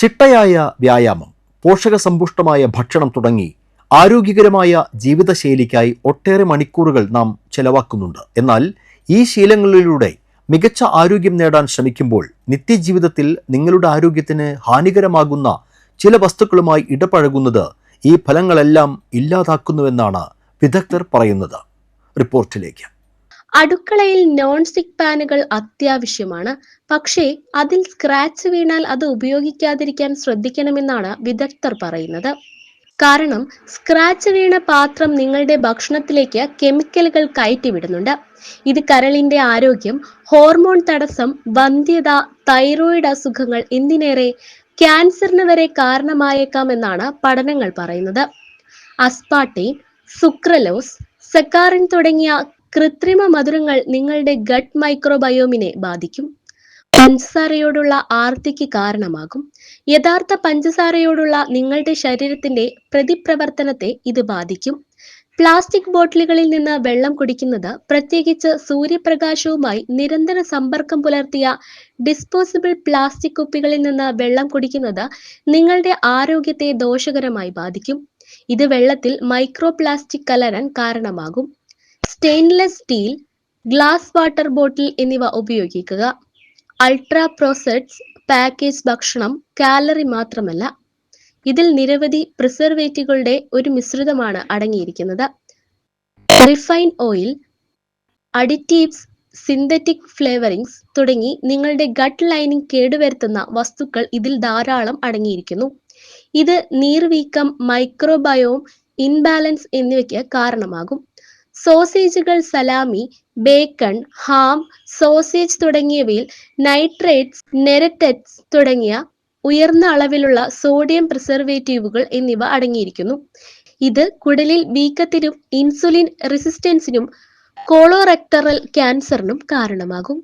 ചിട്ടയായ വ്യായാമം പോഷകസമ്പുഷ്ടമായ ഭക്ഷണം തുടങ്ങി ആരോഗ്യകരമായ ജീവിതശൈലിക്കായി ഒട്ടേറെ മണിക്കൂറുകൾ നാം ചെലവാക്കുന്നുണ്ട്. എന്നാൽ ഈ ശീലങ്ങളിലൂടെ മികച്ച ആരോഗ്യം നേടാൻ ശ്രമിക്കുമ്പോൾ നിത്യജീവിതത്തിൽ നിങ്ങളുടെ ആരോഗ്യത്തിന് ഹാനികരമാകുന്ന ചില വസ്തുക്കളുമായി ഇടപഴകുന്നത് ഈ ഫലങ്ങളെല്ലാം ഇല്ലാതാക്കുന്നുവെന്നാണ് വിദഗ്ധർ പറയുന്നത്. റിപ്പോർട്ടിലേക്ക്. അടുക്കളയിൽ നോൺ സ്റ്റിക് പാനുകൾ അത്യാവശ്യമാണ്. പക്ഷേ അതിൽ സ്ക്രാച്ച് വീണാൽ അത് ഉപയോഗിക്കാതിരിക്കാൻ ശ്രദ്ധിക്കണമെന്നാണ് വിദഗ്ധർ പറയുന്നത്. കാരണം സ്ക്രാച്ച് വീണ പാത്രം നിങ്ങളുടെ ഭക്ഷണത്തിലേക്ക് കെമിക്കലുകൾ കയറ്റിവിടുന്നുണ്ട് ഇത് കരളിന്റെ ആരോഗ്യം ഹോർമോൺ തടസ്സം വന്ധ്യത തൈറോയിഡ് അസുഖങ്ങൾ എന്തിനേറെ ക്യാൻസറിന് വരെ കാരണമായേക്കാമെന്നാണ് പഠനങ്ങൾ പറയുന്നത്. അസ്പാർട്ടീൻ സുക്രലോസ് സെക്കാറിൻ തുടങ്ങിയ കൃത്രിമ മധുരങ്ങൾ നിങ്ങളുടെ ഗട്ട് മൈക്രോബയോമിനെ ബാധിക്കും. പഞ്ചസാരയോടുള്ള ആർത്തിക്ക് കാരണമാകും. യഥാർത്ഥ പഞ്ചസാരയോടുള്ള നിങ്ങളുടെ ശരീരത്തിന്റെ പ്രതിപ്രവർത്തനത്തെ ഇത് ബാധിക്കും. പ്ലാസ്റ്റിക് ബോട്ടിലുകളിൽ നിന്ന് വെള്ളം കുടിക്കുന്നത് പ്രത്യേകിച്ച് സൂര്യപ്രകാശവുമായി നിരന്തര സമ്പർക്കം പുലർത്തിയ ഡിസ്പോസിബിൾ പ്ലാസ്റ്റിക് കുപ്പികളിൽ നിന്ന് വെള്ളം കുടിക്കുന്നത് നിങ്ങളുടെ ആരോഗ്യത്തെ ദോഷകരമായി ബാധിക്കും. ഇത് വെള്ളത്തിൽ മൈക്രോ പ്ലാസ്റ്റിക് കലരാൻ കാരണമാകും. Stainless steel glass water bottle എന്നിവ ഉപയോഗിക്കുക. അൾട്രാ പ്രോസസ്ഡ് പാക്കേജ് ഭക്ഷണം കാലറി മാത്രമല്ല. ഇതിൽ നിരവധി പ്രിസർവേറ്റീവുകളുടെ ഒരു മിശ്രിതമാണ് അടങ്ങിയിരിക്കുന്നത്. Refine oil additives synthetic flavourings തുടങ്ങി നിങ്ങളുടെ ഗട്ട് ലൈനിങ് കേടുവരുത്തുന്ന വസ്തുക്കൾ ഇതിൽ ധാരാളം അടങ്ങിയിരിക്കുന്നു. ഇത് നീർവീക്കം മൈക്രോബയോം ഇൻബാലൻസ് എന്നിവയ്ക്ക് കാരണമാകും. സോസേജുകൾ സലാമി ബേക്കൺ ഹാം സോസേജ് തുടങ്ങിയവയിൽ നൈട്രേറ്റ്സ് നെരറ്ററ്റ്സ് തുടങ്ങിയ ഉയർന്ന അളവിലുള്ള സോഡിയം പ്രിസർവേറ്റീവുകൾ എന്നിവ അടങ്ങിയിരിക്കുന്നു. ഇത് കുടലിൽ വീക്കത്തിനും ഇൻസുലിൻ റെസിസ്റ്റൻസിനും കോളോറെക്ടറൽ ക്യാൻസറിനും കാരണമാകും.